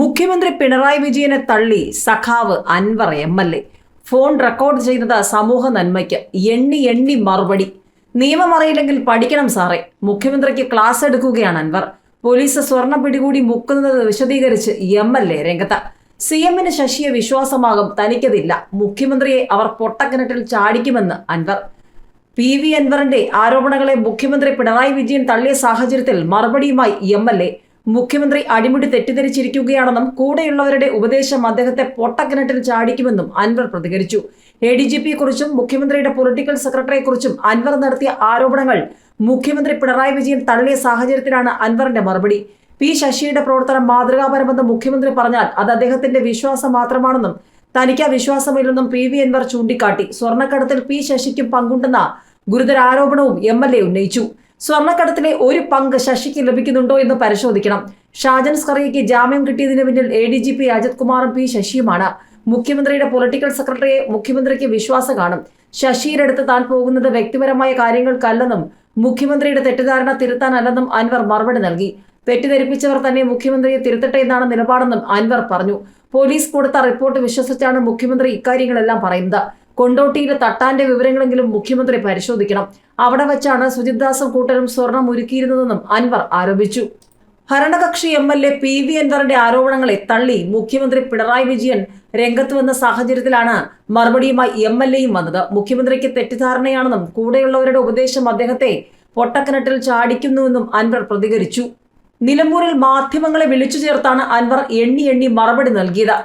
മുഖ്യമന്ത്രി പിണറായി വിജയനെ തള്ളി സഖാവ് Anvar M L A. Phone record ചെയ്തത് സമൂഹ നന്മയ്ക്ക്. എണ്ണി എണ്ണി മറുപടി. നിയമം അറിയില്ലെങ്കിൽ പഠിക്കണം സാറേ. മുഖ്യമന്ത്രിക്ക് ക്ലാസ് എടുക്കുകയാണ് അൻവർ. പോലീസ് സ്വർണ പിടികൂടി മുക്കുന്നത് വിശദീകരിച്ച് എം എൽ എ രംഗത്ത്. സി എമ്മിന് ശശിയെ വിശ്വാസമാകും തനിക്കതില്ല. മുഖ്യമന്ത്രിയെ അവർ പൊട്ടക്കിണറ്റിൽ ചാടിക്കുമെന്ന് അൻവർ. പി വി അൻവറിന്റെ ആരോപണങ്ങളെ മുഖ്യമന്ത്രി പിണറായി വിജയൻ തള്ളിയ സാഹചര്യത്തിൽ മറുപടിയുമായി എം എൽ എ. മുഖ്യമന്ത്രി അടിമുടി തെറ്റിദ്ധരിച്ചിരിക്കുകയാണെന്നും കൂടെയുള്ളവരുടെ ഉപദേശം അദ്ദേഹത്തെ പൊട്ടക്കിണറ്റിൽ ചാടിക്കുമെന്നും അൻവർ പ്രതികരിച്ചു. എ ഡി ജി പിയെക്കുറിച്ചും മുഖ്യമന്ത്രിയുടെ പൊളിറ്റിക്കൽ സെക്രട്ടറിയെക്കുറിച്ചും അൻവർ നടത്തിയ ആരോപണങ്ങൾ മുഖ്യമന്ത്രി പിണറായി വിജയൻ തള്ളിയ സാഹചര്യത്തിലാണ് അൻവറിന്റെ മറുപടി. പി ശശിയുടെ പ്രവർത്തനം മാതൃകാപരമെന്ന് മുഖ്യമന്ത്രി പറഞ്ഞാൽ അത് അദ്ദേഹത്തിന്റെ വിശ്വാസം മാത്രമാണെന്നും തനിക്ക് വിശ്വാസമില്ലെന്നും പി വി അൻവർ ചൂണ്ടിക്കാട്ടി. സ്വർണക്കടത്തിൽ പി ശശിക്കും പങ്കുണ്ടെന്ന ഗുരുതര ആരോപണവും എം എൽ എ ഉന്നയിച്ചു. സ്വർണക്കടത്തിലെ ഒരു പങ്ക് ശശിക്ക് ലഭിക്കുന്നുണ്ടോ എന്ന് പരിശോധിക്കണം. ഷാജൻ സ്കറിയയ്ക്ക് ജാമ്യം കിട്ടിയതിന് പിന്നിൽ A D G P Ajith കുമാറും പി ശശിയുമാണ്. മുഖ്യമന്ത്രിയുടെ പൊളിറ്റിക്കൽ സെക്രട്ടറിയെ മുഖ്യമന്ത്രിക്ക് വിശ്വാസം കാണും. ശശിയുടെ അടുത്ത് താൻ പോകുന്നത് വ്യക്തിപരമായ കാര്യങ്ങൾക്കല്ലെന്നും മുഖ്യമന്ത്രിയുടെ തെറ്റിദ്ധാരണ തിരുത്താനല്ലെന്നും അൻവർ മറുപടി നൽകി. തെറ്റിദ്ധരിപ്പിച്ചവർ തന്നെ മുഖ്യമന്ത്രിയെ തിരുത്തട്ടെ എന്നാണ് നിലപാടെന്നും അൻവർ പറഞ്ഞു. പോലീസ് കൊടുത്ത റിപ്പോർട്ട് വിശ്വസിച്ചാണ് മുഖ്യമന്ത്രി ഇക്കാര്യങ്ങളെല്ലാം പറയുന്നത്. കൊണ്ടോട്ടിയിലെ തട്ടാന്റെ വിവരങ്ങളെങ്കിലും മുഖ്യമന്ത്രി പരിശോധിക്കണം. അവിടെ വെച്ചാണ് സുജിത് ദാസും കൂട്ടരും സ്വർണം ഒരുക്കിയിരുന്നതെന്നും അൻവർ ആരോപിച്ചു. ഭരണകക്ഷി M L A P V അൻവറിന്റെ ആരോപണങ്ങളെ തള്ളി മുഖ്യമന്ത്രി പിണറായി വിജയൻ രംഗത്ത് വന്ന സാഹചര്യത്തിലാണ് മറുപടിയുമായി എം എൽ എയും വന്നത്. മുഖ്യമന്ത്രിക്ക് തെറ്റിദ്ധാരണയാണെന്നും കൂടെയുള്ളവരുടെ ഉപദേശം അദ്ദേഹത്തെ പൊട്ടക്കിണറ്റിൽ ചാടിക്കുന്നുവെന്നും അൻവർ പ്രതികരിച്ചു. നിലമ്പൂരിൽ മാധ്യമങ്ങളെ വിളിച്ചു ചേർത്താണ് അൻവർ എണ്ണി എണ്ണി മറുപടി നൽകിയത്.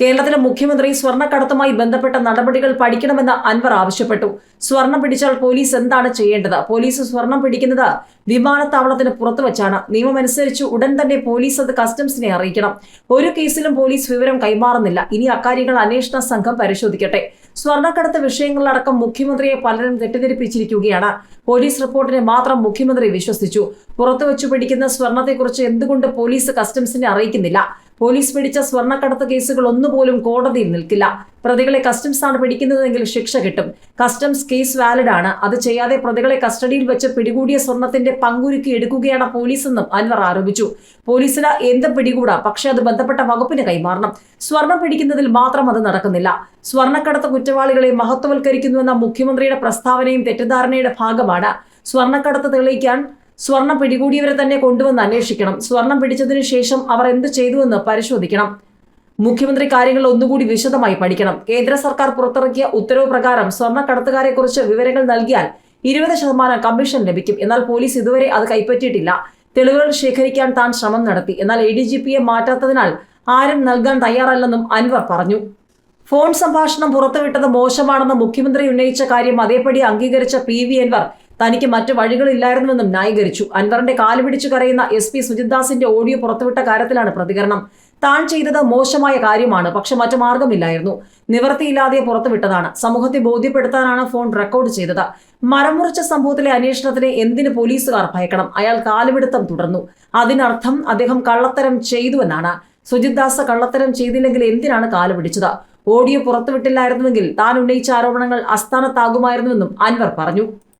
കേരളത്തിലെ മുഖ്യമന്ത്രി സ്വർണക്കടത്തുമായി ബന്ധപ്പെട്ട നടപടികൾ പഠിക്കണമെന്ന് അൻവർ ആവശ്യപ്പെട്ടു. സ്വർണം പിടിച്ചാൽ പോലീസ് എന്താണ് ചെയ്യേണ്ടത്? പോലീസ് സ്വർണം പിടിക്കുന്നത് വിമാനത്താവളത്തിന് പുറത്തു വച്ചാണ്. നിയമമനുസരിച്ച് ഉടൻ തന്നെ പോലീസ് അത് കസ്റ്റംസിനെ അറിയിക്കണം. ഒരു കേസിലും പോലീസ് വിവരം കൈമാറുന്നില്ല. ഇനി അക്കാര്യങ്ങൾ അന്വേഷണ സംഘം പരിശോധിക്കട്ടെ. സ്വർണക്കടത്ത് വിഷയങ്ങളിലടക്കം മുഖ്യമന്ത്രിയെ പലരും തെറ്റിദ്ധരിപ്പിച്ചിരിക്കുകയാണ്. പോലീസ് റിപ്പോർട്ടിനെ മാത്രം മുഖ്യമന്ത്രി വിശ്വസിച്ചു. പുറത്തുവച്ചു പിടിക്കുന്ന സ്വർണത്തെക്കുറിച്ച് എന്തുകൊണ്ട് പോലീസ് കസ്റ്റംസിനെ അറിയിക്കുന്നില്ല? പോലീസ് പിടിച്ച സ്വർണക്കടത്ത് കേസുകൾ ഒന്നുപോലും കോടതിയിൽ നിൽക്കില്ല. പ്രതികളെ കസ്റ്റംസ് ആണ് പിടിക്കുന്നതെങ്കിൽ ശിക്ഷ കിട്ടും. കസ്റ്റംസ് കേസ് വാലിഡ് ആണ്. അത് ചെയ്യാതെ പ്രതികളെ കസ്റ്റഡിയിൽ വെച്ച് പിടികൂടിയ സ്വർണത്തിന്റെ പങ്കുരുക്കി എടുക്കുകയാണ് പോലീസെന്നും അൻവർ ആരോപിച്ചു. പോലീസിന് എന്ത് പിടികൂടാ. പക്ഷേ അത് ബന്ധപ്പെട്ട വകുപ്പിന് കൈമാറണം. സ്വർണം പിടിക്കുന്നതിൽ മാത്രം അത് നടക്കുന്നില്ല. സ്വർണക്കടത്ത് കുറ്റവാളികളെ മഹത്വവൽക്കരിക്കുന്നുവെന്ന മുഖ്യമന്ത്രിയുടെ പ്രസ്താവനയും തെറ്റിദ്ധാരണയുടെ ഭാഗമാണ്. സ്വർണക്കടത്ത് തെളിയിക്കാൻ സ്വർണം പിടികൂടിയവരെ തന്നെ കൊണ്ടുവന്ന് അന്വേഷിക്കണം. സ്വർണം പിടിച്ചതിനു ശേഷം അവർ എന്ത് ചെയ്തുവെന്ന് പരിശോധിക്കണം. മുഖ്യമന്ത്രി കാര്യങ്ങൾ ഒന്നുകൂടി വിശദമായി പഠിക്കണം. കേന്ദ്ര സർക്കാർ പുറത്തിറക്കിയ ഉത്തരവ് പ്രകാരം സ്വർണക്കടത്തുകാരെക്കുറിച്ച് വിവരങ്ങൾ നൽകിയാൽ ഇരുപത് ശതമാനം കമ്മീഷൻ ലഭിക്കും. എന്നാൽ പോലീസ് ഇതുവരെ അത് കൈപ്പറ്റിയിട്ടില്ല. തെളിവുകൾ ശേഖരിക്കാൻ താൻ ശ്രമം നടത്തി. എന്നാൽ എ ഡി ജി പിയെ മാറ്റാത്തതിനാൽ ആരും നൽകാൻ തയ്യാറല്ലെന്നും അൻവർ പറഞ്ഞു. ഫോൺ സംഭാഷണം പുറത്തുവിട്ടത് മോശമാണെന്ന് മുഖ്യമന്ത്രി ഉന്നയിച്ച കാര്യം അതേപടി അംഗീകരിച്ച പി വി അൻവർ തനിക്ക് മറ്റു വഴികളില്ലായിരുന്നുവെന്നും ന്യായീകരിച്ചു. അൻവറിന്റെ കാൽ പിടിച്ചു കരയുന്ന എസ് പി സുജിത് ദാസിന്റെ ഓഡിയോ പുറത്തുവിട്ട കാര്യത്തിലാണ് പ്രതികരണം. താൻ ചെയ്തത് മോശമായ കാര്യമാണ് പക്ഷെ മറ്റു മാർഗമില്ലായിരുന്നു നിവർത്തിയില്ലാതെ പുറത്തുവിട്ടതാണ്. സമൂഹത്തെ ബോധ്യപ്പെടുത്താനാണ് ഫോൺ റെക്കോർഡ് ചെയ്തത്. മരമുറിച്ച സംഭവത്തിലെ അന്വേഷണത്തിന് എന്തിന് പോലീസുകാർ ഭയക്കണം? അയാൾ കാലുപിടുത്തം തുടർന്നു. അതിനർത്ഥം അദ്ദേഹം കള്ളത്തരം ചെയ്തുവെന്നാണ്. സുജിത് ദാസ് കള്ളത്തരം ചെയ്തില്ലെങ്കിൽ എന്തിനാണ് കാലു പിടിച്ചത്? ഓഡിയോ പുറത്തുവിട്ടില്ലായിരുന്നുവെങ്കിൽ താൻ ഉന്നയിച്ച ആരോപണങ്ങൾ അസ്ഥാനത്താകുമായിരുന്നുവെന്നും അൻവർ പറഞ്ഞു.